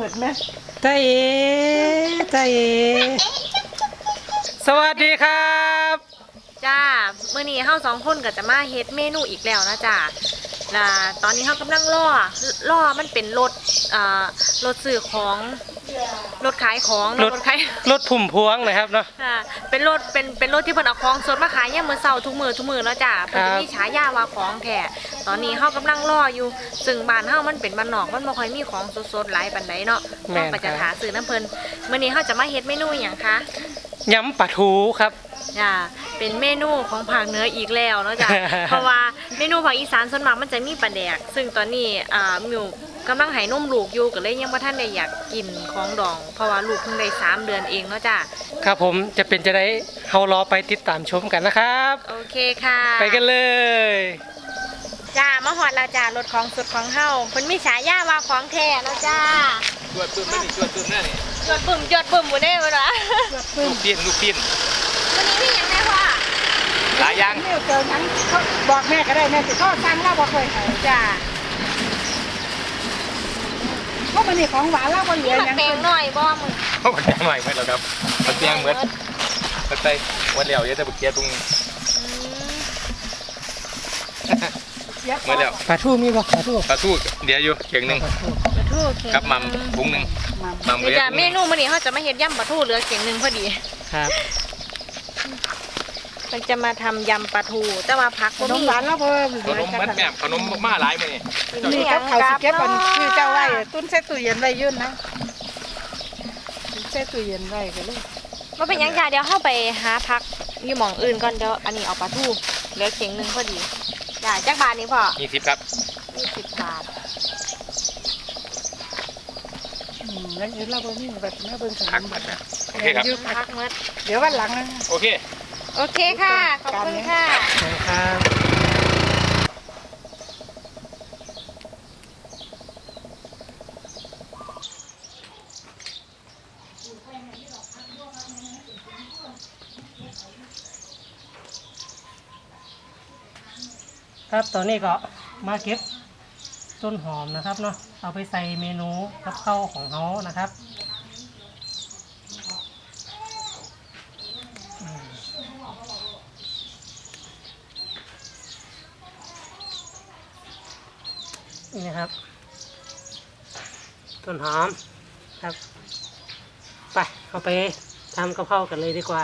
เปิดไหมตาเอตาเอสวัสดีครับ จ้าเมื่อนี้เฮาสองคนก็จะมาเฮ็ดเมนูอีกแล้วนะจ้าและตอนนี้เฮากำลังล่อล่อมันเป็นรถอ่ารถสื่อของ รถขายของรถขายรถพุ่มพวงนะครับเนาะค่ะเป็นรถเป็นเป็นรถที่เพิ่นเอาของสดมาขายยามมื้อเช้าทุกมื้อทุกมื้อแล้วจ้าเพิ่นครัจะบมีฉายาว่าของแท้ตอนนี้เฮากำลังล่ออยู่ ซึ่งบ้านเฮามันเป็นบ้านนอกมันบ่ค่อยมีของสดๆหลายปานใดเนาะแม่เฮานก็จะครับหาซื้อน้ำเพิ่นมื้อนี้เฮาจะมาเฮ็ดเมนูหยังคะ ยำปลาทูครับ จ้าเป็นเมนูของภาคเหนืออีกแล้วเนาะจ้ะ เพราะว่าเมนูภาคอีสานส่วนมากมันจะมีปลาแดก ซึ่งตอนนี้อ่ามิวกำลังให้นมลูกอยู่ก็เลยยังบ่ทันได้อยากกินของดอง เพราะว่าลูกเพิ่งได้สามเดือนเองเนาะจ้ะ ครับผมจะเป็นจะได้เฮารอไปติดตามชมกันนะครับ โอเคค่ะ ไปกันเลย จ้ามาฮอดแล้วจ้ารถของสุดของเฮาเพิ่นมีฉายาว่าของแท้เนาะจ้าจวดปื้มไม่นี่จวดปื้มแน่นี่จดปุ่มจดปุ่มบ่ได้บ่ล่ะลูกปิ้นลูกปิ้นวันนี้มีหยังได้พ่อหลายอย่างนี่เจอนั้นเขาบอกแม่ก็ได้แม่สิเขาสั่งเราบอกเคยให้จ้าเพราะมันนี่ของหวานเราบ่เหลืมีอหมักหยังแตงหน่อยบ่มึงเขามันแดงใหม่ไหมเราครับมันแดงเหมือนมันใส่วันเดียวเดี๋ยอะแต่บุกเกียร์ตรงอืม เสียเหมือนแล้วปลาทูมีบ่ปลาทูปลาทูเดี๋ยวอยู่เข่งหนึ่งปลาทูเค็กับหมัมถุงหนึ่งหมัมเดี๋ยวเลี้ยจ้ะงเมนูมื้อนี้เฮาจะมาเฮ็ดยำปลาทูเหลือเขียงหนึงพอดีครับมันจะมาทำยำปลาทูแต่ว่าพักขบ่นมมีหวานเราบ่เหขลือนมจัมัดงแม่ขนมมาหลายมือนี่นี่กับเขาวสิเก็บอันคือเจ้าไว้ตุ้นใส่ตู้เย็นไว้ยื่นนะตุ้นใส่ตู้เย็นไว้ก็ลูกบ่เป็นหยังจ้ะเดี๋ยวเฮาไปหาพักอยู่หม่องอื่นก่อนเดี๋ยวอันนี้เอาปลาทูเหลือเขียงหนึงพอดี จ้ะจักบาทนี้พ่อยี่สิบครับ20บาทอืมอยังอื่นเราบ่มีแบบแม่เบิ่งขนพักมมัดนะโอเคครับพักหมดเดี๋ยววันหลังนะ โอเค โอเคค่ะ ขอบคุณค่ะ ครับ ครับตอนนี้ก็มาเก็บต้นหอมนะครับเนาะเอาไปใส่เมนูกับข้าวของเขานะครับนี่นะครับ ต้นหอมครับ ไปเอาไปทำกับข้ากันเลยดีกว่า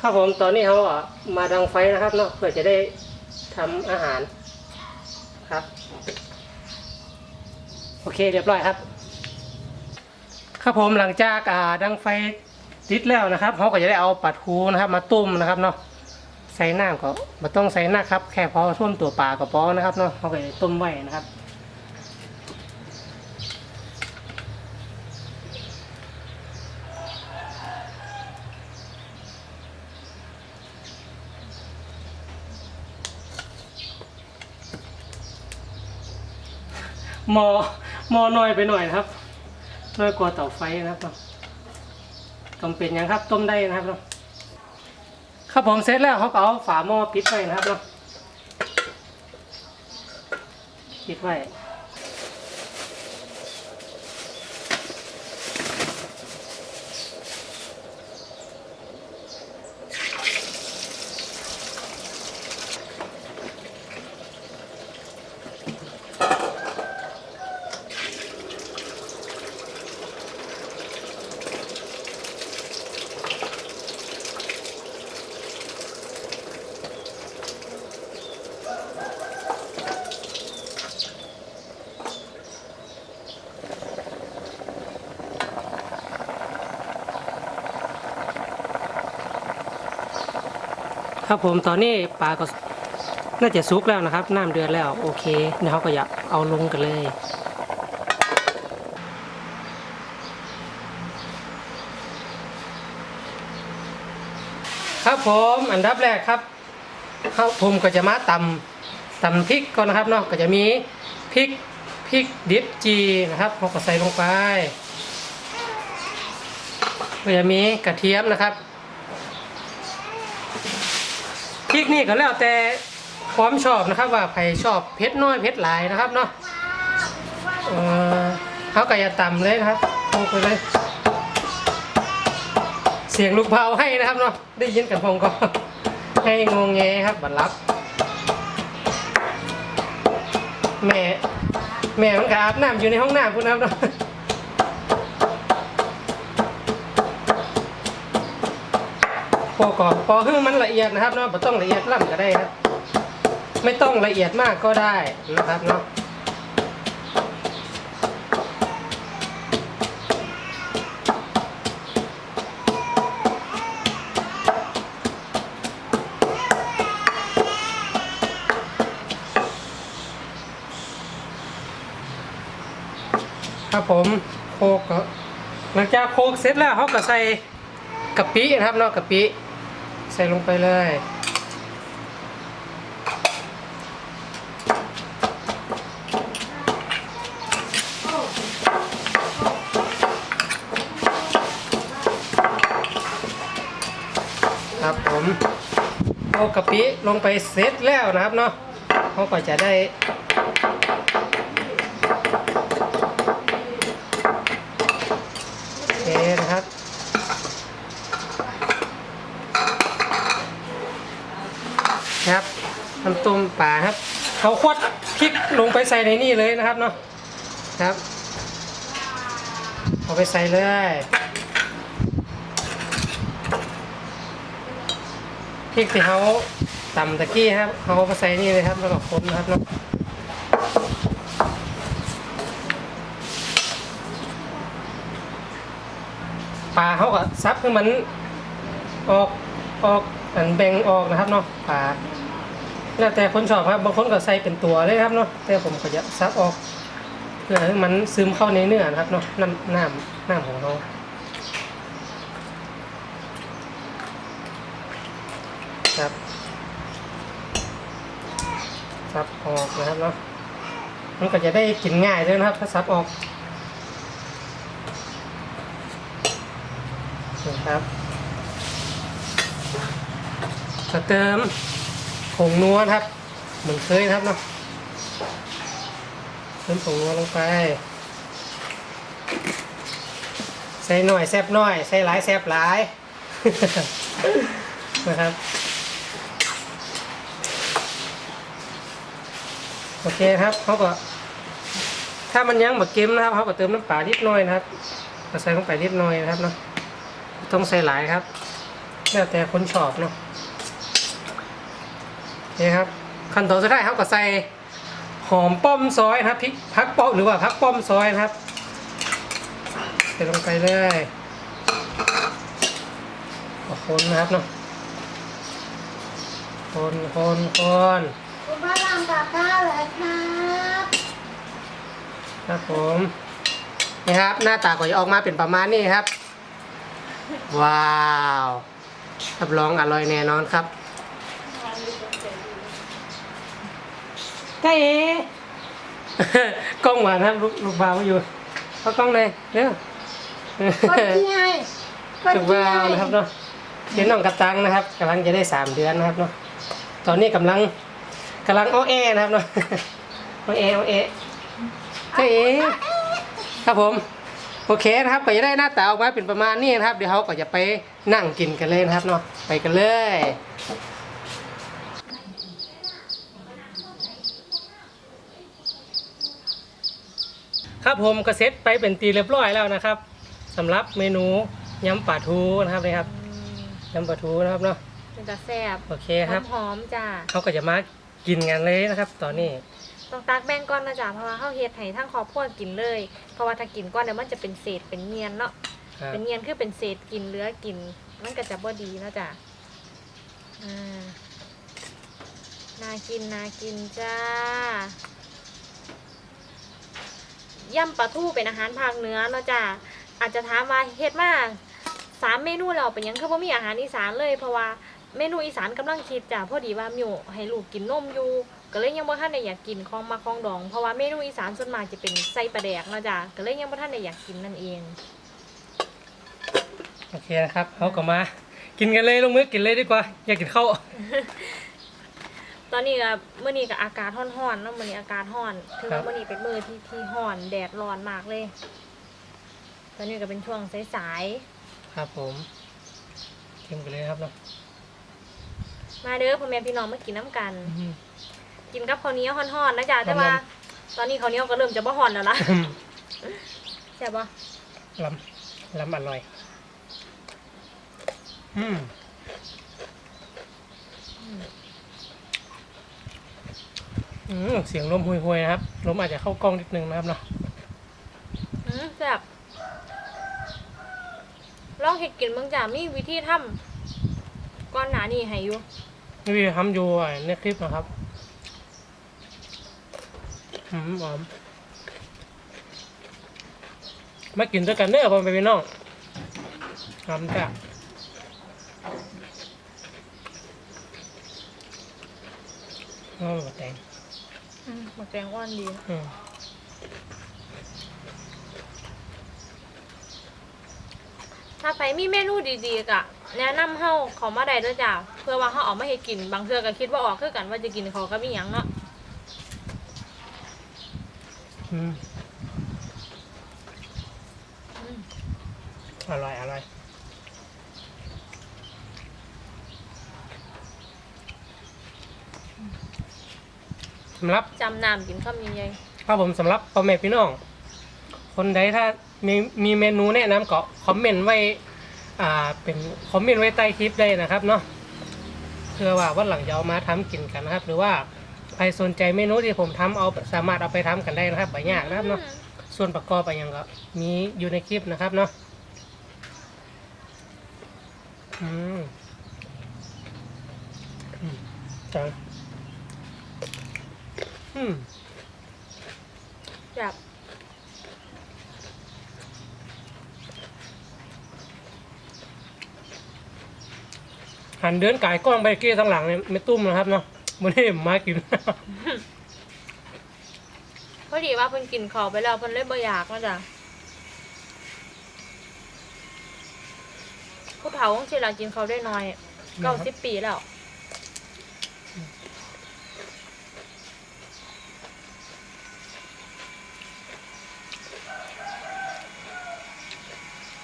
ครับผมตอนนี้เขาก็มาดังไฟนะครับเนาะเพื่อจะได้ทำอาหารครับ โอเคเรียบร้อยครับ ครับผมหลังจากอ่าดังไฟติดแล้วนะครับเขาก็จะได้เอาปลาทูนะครับ มาต้มนะครับเนาะใส่น้ำก็ไม่ต้องใส่น้ำครับ แค่พอท่วมตัวปลาก็พอนะครับเนาะเขาก็จะต้มไว้นะครับ มอหมอน้อยไปหน่อยนะครับน้อยกว่าเตาไฟนะครับต้องเป็นอย่างครับต้มได้นะครับเนาะครับผมเสร็จแล้วเขาเอาฝาหม้อปิดไว้นะครับเนาะปิดไว้ ครับผมตอนนี้ปลาก็น่าจะสุกแล้วนะครับ น้ำเดือดแล้วโอเคเดี๋ยวเขาก็อยากเอาลงกันเลยครับผมอันดับแรกครับข้าวผมก็จะมาตำตำพริกก่อนนะครับเนาะก็จะมีพริกพริกดิบจีนะครับเราก็ใส่ลงไปก็จะมีกระเทียมนะครับพ ริกนี่ก็แล้วแต่ความชอบนะครับว่าใครชอบเผ็ดน้อยเผ็ดหลายนะครับเนาะเออเขาก็อย่าต่ำเลยนะครับลงไปเลย เสียงลูกเผาให้นะครับเนาะได้ยินกันพงก็ให้งงแงครับบัดรับ แม่แม่มันก็อาบน้ำอยู่ในห้องน้ำพุ่นนะครับเนาะ พอก่อนพอให้มันละเอียดนะครับเนาะไม่ต้องละเอียดล่ำก็ได้ครับ ไม่ต้องละเอียดมากก็ได้นะครับเนาะครับผมโคกหลังจากโคกเสร็จแล้วเขาก็ใส่กะปินะครับเนาะกะปิ ใส่ลงไปเลย ครับผมเอากะปิลงไปเสร็จแล้วนะครับเนาะเขาก็จะได้โอเคนะครับครับ น้ำต้มป่าครับเขาควดพริกลงไปใส่ในนี่เลยนะครับเนาะครับเอาไปใส่เลยพริกที่เขาตำตะกี้ครับเขามาใส่นี่เลยครับแล้วก็คนนะครับเนาะปลาเขาก็ซับให้มันออกออกอันแบ่งออกนะครับเนาะปลา แล้วแต่คนชอบครับบางคนก็ใส่เป็นตัวเลยครับเนาะแต่ผมก็จะซับออกเพื่อให้มันซึมเข้าในเนื้อนะครับเนาะน้ำน้ำน้ำของเราครับซับออกนะครับเนาะมันก็จะได้กินง่ายด้วยนะครับ ถ้าซับออกนี่ครับจะเติม งนัวครับ เหมือนเคยครับเนาะเติมผงนัวลงไป ใส่หน่อยแซบหน่อย ใส่หลายแซบหลายนะครับโอเคครับเขาก็ ถ้ามันยังแบบเค็มนะครับเขาก็เติมน้ำปลานิดหน่อยนะครับก็ใส่ลงไปนิดหน่อยนะครับเนาะต้องใส่หลายครับแล้วแต่คนชอบเนาะ นี่ครับขั้นตอนสุดท้ายเขาก็ใส่หอมป้อมซอยนะครับพริกพักป้อมหรือว่าพักป้อมซอยนะครับใส่ลงไปเลยก็คนนะครับเนาะคนคนคนคุณพ่อทำกับข้าวเลยครับครับผมนี่ครับ หน้าตาก็จะออกมาเป็นประมาณนี้ครับ ว้าวรับรองอร่อยแน่นอนครับ ใกล้เอกล้องหวานครับลูกลูกบ่าวอยู่เอากล้องเลยเร็วคนที่ให้คนลูกที่บ่าวให้นะครับเนาะเดี๋ยวน้องกระตังนะครับกำลังจะได้สามเดือนนะครับเนาะตอนนี้กำลังกำลังอ้อแอนะครับเนาะอ้อแออ้อแอใช่เอครับผมโอเคนะครับก็จะได้หน้าตาออกมาเป็นประมาณนี้นะครับ เดี๋ยวเขาก็จะไปนั่งกินกันเลยนะครับเนาะไปกันเลย ครับผมก็เซ็ตไปเป็นตีเรียบร้อยแล้วนะครับสำหรับเมนูยำปลาทูนะครับนี่ครับยำปลาทูนะครับเนาะเป็นตาแซ่บโอเคครับหอมๆจ้าเขาก็จะมากินกันเลยนะครับ ตอนนี้ต้องตักแบ่งก้อนนะจ๊ะเพราะว่าเฮาเฮ็ดให้ทั้งครอบครัวกินเลย เพราะว่าถ้ากินก้อนเดี๋ยวมันจะเป็นเศษเป็นเนียนเนาะครับเป็นเนียนคือเป็นเศษกินเหลือกิน มันก็จะบ่ดีเนาะจ๊ะอ่าน่ากินน่ากินจ้า ย่ำปลาทูเป็นอาหารภาคเหนือเนาะจ้ะอาจจะถามว่าเฮ็ดมาสามเมนูแล้วเป็นยังคือบ่มีอาหารอีสานเลยเพราะว่าเมนูอีสานกำลังคิดจ้ะพอดีว่ามิวให้ลูกกินนมอยู่ก็เลยยังบ่ทันได้อยากกินของมาของดอง เพราะว่าเมนูอีสานส่วนมากจะเป็นไส้ปลาแดกเนาะจ้ะก็เลยยังบ่ทันได้อยากกินนั่นเองโอเคนะครับเขาก็มา กินกันเลยลงมือกินเลยดีกว่า อยากกินข้าว ตอนนี้ก็เมื่อนี้ก็อากาศร้อนๆเนาะมื้อนี้อากาศร้อนถือว่ามื้อนี้เป็นมื้อที่ที่ร้อนแดดร้อนมากเลย ตอนนี้ก็เป็นช่วงสายครับผมชิมกันเลยครับเนาะๆมาเด้อพ่อแม่พี่น้องมากินน้ำกัน อืม กินกับข้าวเหนียวร้อนๆนะจ๊ะแต่ว่า ครับ ตอนนี้ข้าวเหนียวก็เริ่มจะบ่ร้อนแล้วนะใช่บปะลำลำอร่อย อืมอืม เสียงลมห่วยๆนะครับลมอาจจะเข้ากล้องนิดนึงนะครับเนาะอืมแซ่บลองเฮ็ดกินเบิ่งจ้ะมีวิธีทำก่อนหน้านี้ให้อยู่นี่พี่ทำอยู่ในคลิปนะครับอืมหอมมากินด้วยกันเด้อพ่อแม่พี่น้องทำจ้ะโอ้แตง อืมบักแตงอ่อนดีอืมถ้าใครมีเมนูดีๆก็แนะนำเฮาเขามาได้เด้อจ้ะเพื่อว่าเฮาเอามาให้กิน บางเทื่อก็คิดว่าออกคือกันว่าจะกินเขากับอีหยังเนาะอืมอร่อยอร่อย สำหรับจำน้ำกินคำใหญ่ครับผมสำหรับพ่อแม่พี่น้อง คนใดถ้ามีมีเมนูแนะนำก็คอมเมนต์ไว้อ่าเป็นคอมเมนต์ไว้ใต้คลิปได้นะครับเนาะเพื่อว่าวันหลังจะเอามาทำกินกันนะครับ หรือว่าใครสนใจเมนูที่ผมทำเอาสามารถเอาไปทำกันได้นะครับไม่ยากนะครับเนาะส่วนประกอบอะไรอย่างก็มีอยู่ในคลิปนะครับเนาะอืมอืมจัง อืมๆแบบหันเดินกายกล้องไปเกี้ทั้งหลังเนี่ยไม่ตุ้มนะครับเนาะมันนี้มากิน พอดีว่าเพิ่นกินข้าวไปแล้วเพิ่นเลยบ่อยากเนาะจ้ะผู้เฒ่าของสิล่ะกินข้าวได้น้อย90ปีแล้ว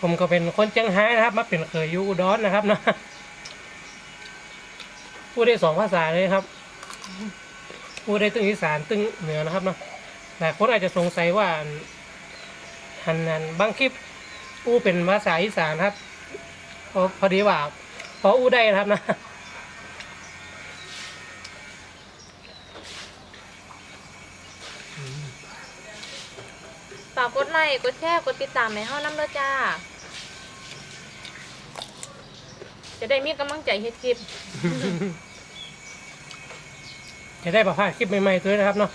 ผมก็เป็นคนเชียงไฮ้นะครับ มาเป็นเคยอยู่อุดรนะครับเนาะพูดได้สองภาษาเลยครับพูดได้ตึงอีสานตึงเหนือนะครับเนาะหลายคนอาจจะสงสัยว่าหันนันบางคลิปอู้เป็นภาษาอีสานครับพอพอดีว่าพออู้ได้นะครับนะฝากกดไลค์กดแชร์กดติดตามให้เฮานำเด้อจ้า จะได้มีกำลังใจเฮ็ดคลิปจะได้ประพลาดคลิปใหม่ๆด้วยนะครับเนาะ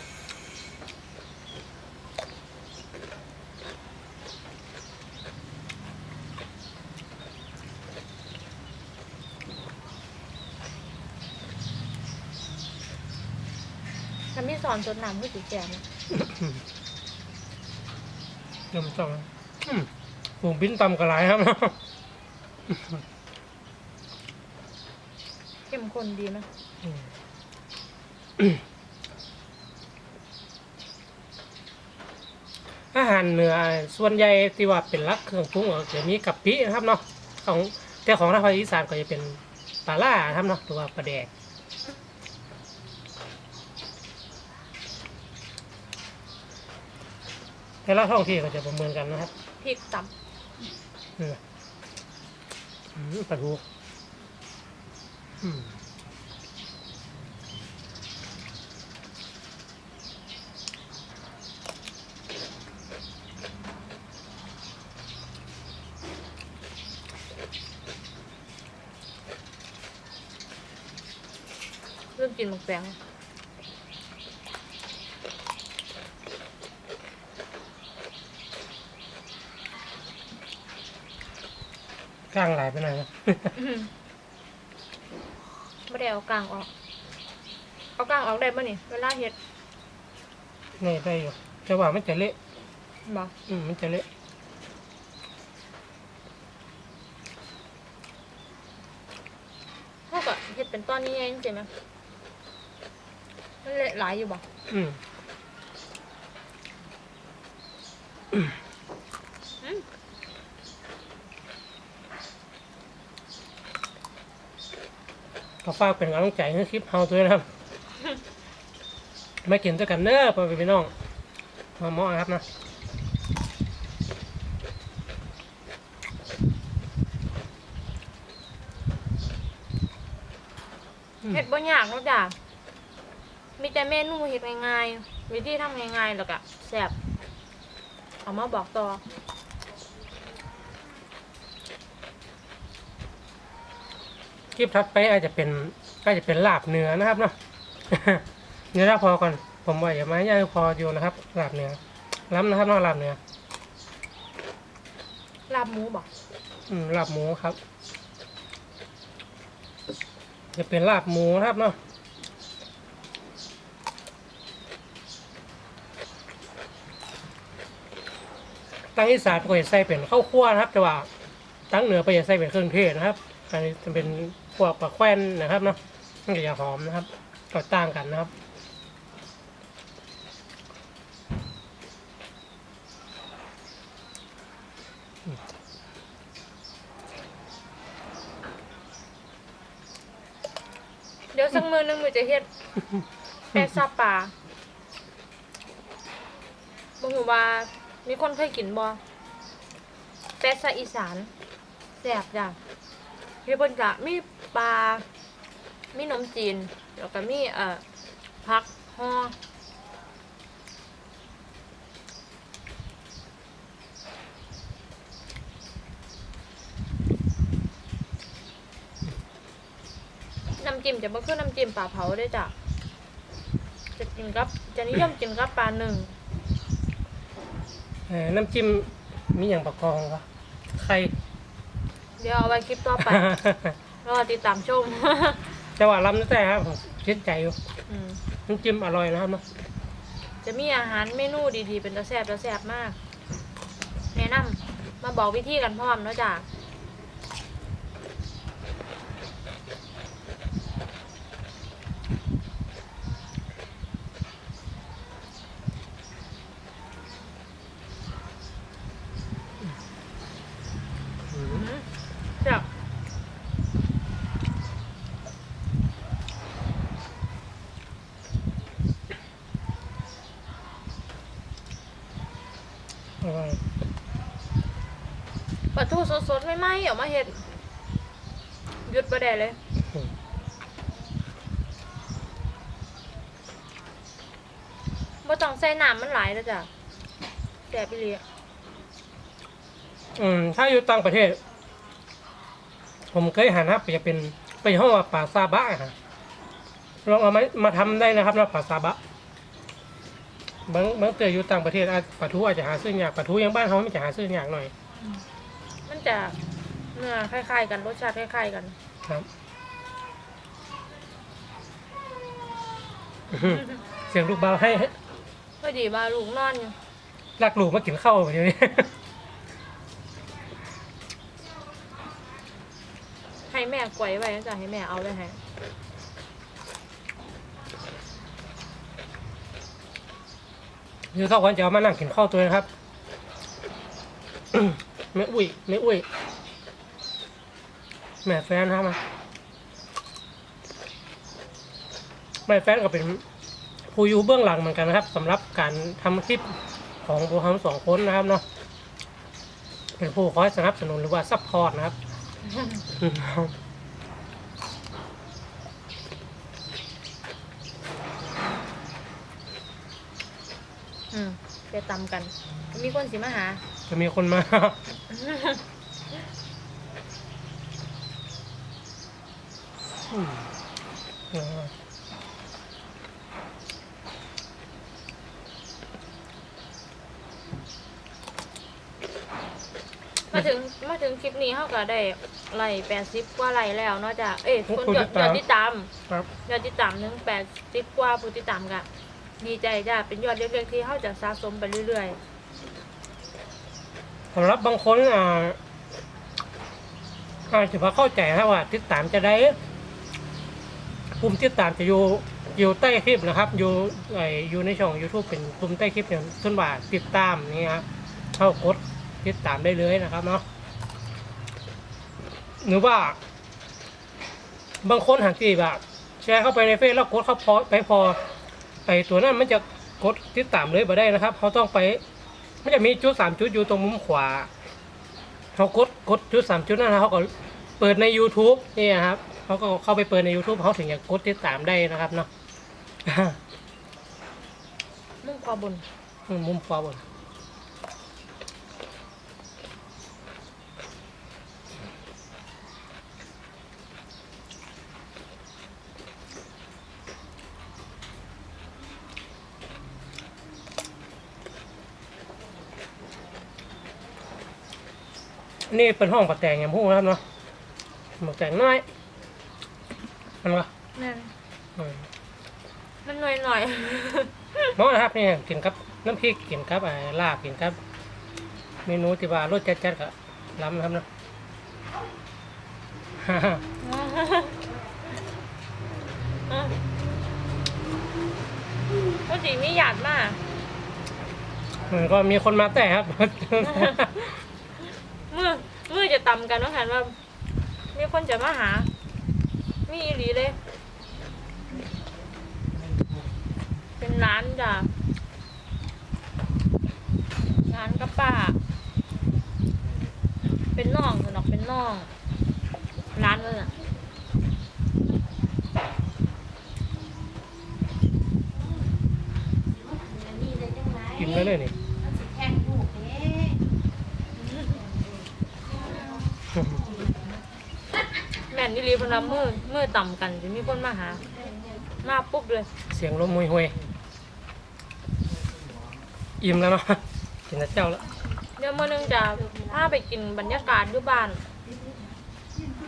ถ้ามีสอนสดน้ำคือสิแก่นะเดี๋ยวมันต้องอืมฝูงบินต่ำกระไรครับเนาะเข้ มข้นดีไหมอาหารเหนือส่วนใหญ่ที่ว่าเป็นหลักเครื่องปรุงก็จะมีกะปินะครับเนาะของแต่ของทางภาคอีสานก็จะเป็นปลาล่านะครับเนาะหรือว่าปลาแดกแต่ละท้องที่ก็จะประเมินกันนะครับพริกตนี่นะอืมปลาทูอืมำ เริ่มกินหมกแตงกลางหลายไปหน่อยนะ ไม่ได้เอากลางออก เอากลางออกได้ป่ะนี่เวลาเฮ็ดนี่ได้อยู่แต่ว่ามันจะเละบ่อืมมันจะเละเท่ากับเฮ็ดเป็นตอนนี้เองใช่ไหมมันเละหลายอยู่บ่อืม ก็ฝากเป็นกำลังใจให้คลิปเฮาด้วยนะครับ ไม่กินด้วยกันเน้อพ่อพี่น้องมาหมอครับนะเฮ็ดบ่ยากเนาะจ้ะมีแต่เมนูเฮ็ดง่ายๆวิธีทำง่ายๆแล้วก็แซ่บเอามาบอกต่อ คลิปถัดไปอาจจะเป็นอาจจะเป็นลาบเนื้อนะครับเนาะเนื้อลาบพอก่อนผมว่าอย่ามาย่างพออยู่นะครับลาบเนื้อล้ำนะครับเนาะลาบเนื้อลาบหมูบ่อืมลาบหมูครับ จะเป็นลาบหมูนะครับเนาะตั้งอีสานก็จะใส่เป็นข้าวคั่วนะครับ แต่ว่าตั้งเหนือไปจะใส่เป็นเครื่องเทศนะครับ อันนี้จะเป็นพวกปลาแควนนะครับเนาะมันก็จะหอมนะครับก็ต่างกันนะครับเดี๋ยวสักมื้อหนึงมือจะเฮ็ดแป้ซาปลาบ่ฮู้ว่ามีคนเคยกินบ่แป้ซาอีสานแซ่บจ้ะ เฮ็ดเพิ่นจะมีปลา มีนมจีน แล้วก็มีเอ่อผักห่อน้ำจิ้มจะบ่คือน้ำจิ้มปลาเผาเด้จ้ะ จะกินกับ จะนิยมกินกับปลาหนึ่ง เอ่อน้ำจิ้มมีอย่างประกองวะไข่ เดี๋ยวเอาไว้คลิปต่อไป รอติดตามชม แต่ว่าลำนั่นแต่ครับผมคิดใจอยู่อืมน้ำจิ้มอร่อยนะครับเนาะจะมีอาหารเมนูดีๆ เป็นตะแซ่บตะแซ่บมาก แนะนำมาบอกวิธีกันพร้อมเนาะจ้ะ อืม จ้ะ อร่อยปลาทูสดๆไม่ไหมๆออกมาเห็ดหยุดประเดเลย บ่ต้องใส่น้ำมันหลายแล้วจ้ะแซ่บอีหลีอืมถ้าอยู่ต่างประเทศ ผมเคยหันครับจะเป็นไปห้องว่าปลาซาบะอะฮะลองเอามามาทำได้นะครับนะปลาซาบะ บางบางเจออยู่ต่างประเทศอาจปลาทูอาจจะหาซื้อยากปลาทูอยังบ้านเขาไม่จะหาซื้อยากหน่อย มันจะเนื้อคล้าย ๆ กันรสชาติคล้ายๆกัน ครับอื้อหือเสียงลูกเบาให้พอดีว่าลูกนอนอยู่ลักลูกมากินข้าวแบบนี้ให้แม่กวยไว้นะจ้ะให้แม่เอาไว้ให้ เดี๋ยวทุกวันจะเอามานั่งกินข้าวตัวนะครับไม่อุ้ยไม่อุ้ยแม่แฟนนะครับมาแม่แฟนก็เป็นผู้อยู่เบื้องหลังเหมือนกันนะครับสำหรับการทำคลิปของพวกเขาสองคนนะครับเนาะเป็นผู้คอยสนับสนุนหรือว่าซัพพอร์ตนะครับ อืมไปตำกัน มีคนสิมาหา จะมีคนมา อืมเออมาถึงมาถึงคลิปนี้เขาก็ได้ไล่แปดสิบกว่าไล่แล้วเนาะจ้ะเอ้ยคนยอดยอดติดตามครับ ยอดติดตามถึงแปดสิบกว่าผู้ติดตามกะ ดีใจจ้ะเป็นยอดเล็กๆที่เขาจะสะสมไปเรื่อยสำหรับบางคนอ่าอาจจะพอเข้าใจครับว่าติดตามจะได้ปุ่มติดตามจะอยู่อยู่ใต้คลิปนะครับ อยู่ไออยู่ในช่อง YouTube เป็นปุ่มใต้คลิปเนี่ยส่วนว่าติดตามนี่ครับเข้ากดติดตามได้เลยนะครับเนาะหรือว่า บางคนหักตีแบบแชร์เข้าไปในเฟซแล้วกดเข้าพอไปพอ ไอตัวนั้นมันจะกดติดตามเลยบ่ได้นะครับเขาต้องไปมันจะมีจุดสามจุดอยู่ตรงมุมขวาเขากดกดจุดสามจุดนั้นนะเขาก็เปิดใน YouTube นี่นะครับเขาก็เข้าไปเปิดใน YouTube เขาถึงจะกดติดตามได้นะครับเนาะมุ่งความบุญมุมขวาบน นี่เป็นห้องปัดแต่งอย่างพวกนะครับเนาะปัดแต่งน้อย มันก็นั่นอืมมันหน่อยหน่อยหมอนะครับนี่กินกับน้ำพริกกินกับอ่าลาบกินกับเมนูที่ว่ารสจัดๆก็ล้ำนะครับเนาะ ก็จริงนี่หยาดมาก มันก็มีคนมาแต่ครับ เมื่อเมื่อจะตำกันว่าหันว่ามีคนจะมาหา มีอีหลีเลย เป็นร้านจ้ะร้านกระป้า เป็นน่องสนอกเป็นน่อง ร้านเลยอะกินได้เลยนี่ แม่นนี่รีเพน ละมือมือต่ำกันจะมีคนมาหา มาปุ๊บเลย เสียงลมห่วยๆอิ่มแล้วเนาะกินแต่เจ้าแล้วเดี๋ยวมื่อนึงจะพาไปกินบรรยากาศอยู่บ้าน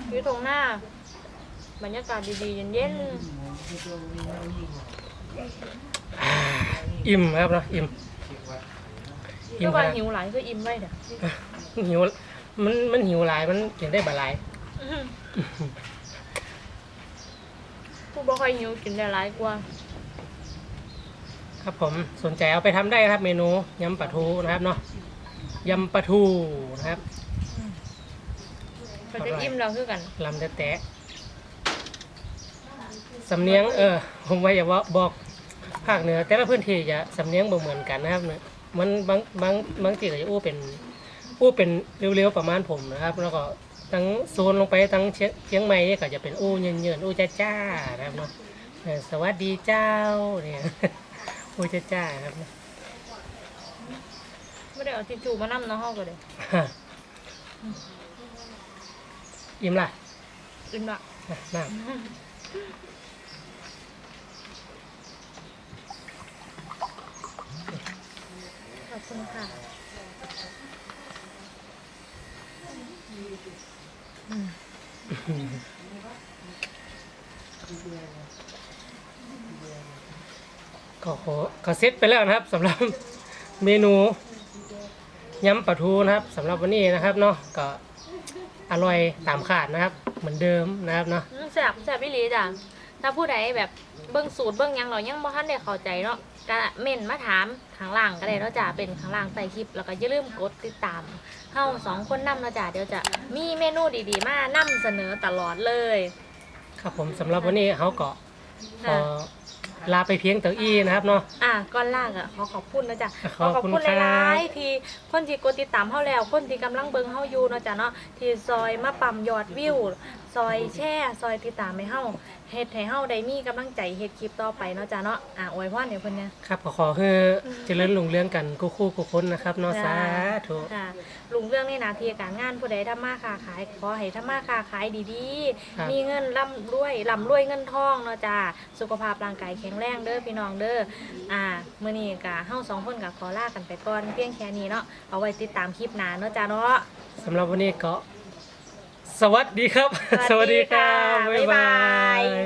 อยู่ตรงหน้า บรรยากาศดีๆเย็นอิ่มครับเนาะอิ่มๆอิ่ก็มว่าขนาดหิวหลายคืออิ่มไว้เด้อหิวมันมันหิวหลายมันกินได้บ่หลายอื้อหือ ผู้บ่ค่อยหิวกินได้หลายกว่า ครับผมสนใจเอาไปทำได้ครับ เมนูยำปลาทูนะครับเนาะยำปลาทูนะครับเขาจะอิ่มแล้วคือกันลำแตะๆสำเนียงเออผมว่าอย่าว่าบอกภาคเหนือ แต่ละพื้นที่จะสำเนียงบ่เหมือนกันนะครับเนี่ยมันบางบางบางที่ก็จะอู้เป็นอู้เป็นเร็วๆประมาณผมนะครับ แล้วก็ ทั้งโซนลงไปทั้งเชียงเชียงใหม่นี่ก็จะเป็นอู้เยินๆอู้จ้าจ้าๆนะครับเนาะเออสวัสดีเจ้าเนี่ยอู้จ้าจ้าๆครับไม่ได้เอาทิชชู่มานั่เนาะเฮาก็เลยอิ่มละอิ่มละอะนั่งขอบคุณค่ะอืม ก็ขอก็เซตไปแล้วนะครับสำหรับเมนูยำปลาทูนะครับสำหรับวันนี้นะครับเนาะก็อร่อยตามขาดนะครับ เหมือนเดิมนะครับเนาะแซ่บแซ่บพี่ลีจ้ะถ้าผู้ใดแบบ เบิ่งสูตรเบิ่งหยังเรายังบ่ทันได้เข้าใจเนาะก็เม่นมาถามข้างล่างก็ได้เนาะจ้ะเป็นข้างล่างใต้คลิป แล้วก็อย่าลืมกดติดตามเฮาสองคนนำเนาะจ้ะเดี๋ยวจะมีเมนูดีๆ มานำเสนอตลอดเลย ครับผมสำหรับวันนี้เขาก็ขอค่ะลาไปเพียงเต่าอี้นะครับเนาะ อะก่อนล่างอะขอขอบคุณนะจ๊ะขอบคุณหครับลายๆที่คนที่กดติดตามเฮาแล้ว คนที่กำลังเบิ่งเฮาอยู่เนาะจ้ะเนาะที่ซอยมาปั๊มยอดวิว ซอยแช่ซอยติดตามให้เฮา เฮ็ดให้เฮาได้มีกำลังใจเฮ็ดคลิปต่อไปเนาะจ้ะเนาะอะอวยพรให้เพิ่นเนี่ย ครับก็ขอให้เจริญรุ่งเรืองกันกู้คู่กู้คนนะครับเนาะสาธุ ค่ะลุงเรื่องในหนาทีการงานผู้ใดทำมาค้าขาย ขอให้ทำมาค้าขายดีครับ ๆ มีเงินร่ำรวยร่ำรวยเงินทองเนาะจ้าสุขภาพร่างกายแข็งแรงเด้อพี่น้องเด้ออ่ามื้อนี้ก็เฮาสองคนก็ขอลากันไปก่อนเพียงแค่นี้เนาะเอาไว้ติดตามคลิปหน้าเนาะจ้าเนาะสำหรับวันนี้ก็ สวัสดีครับ สวัสดีค่ะบ๊ายบาบ๊ายบายย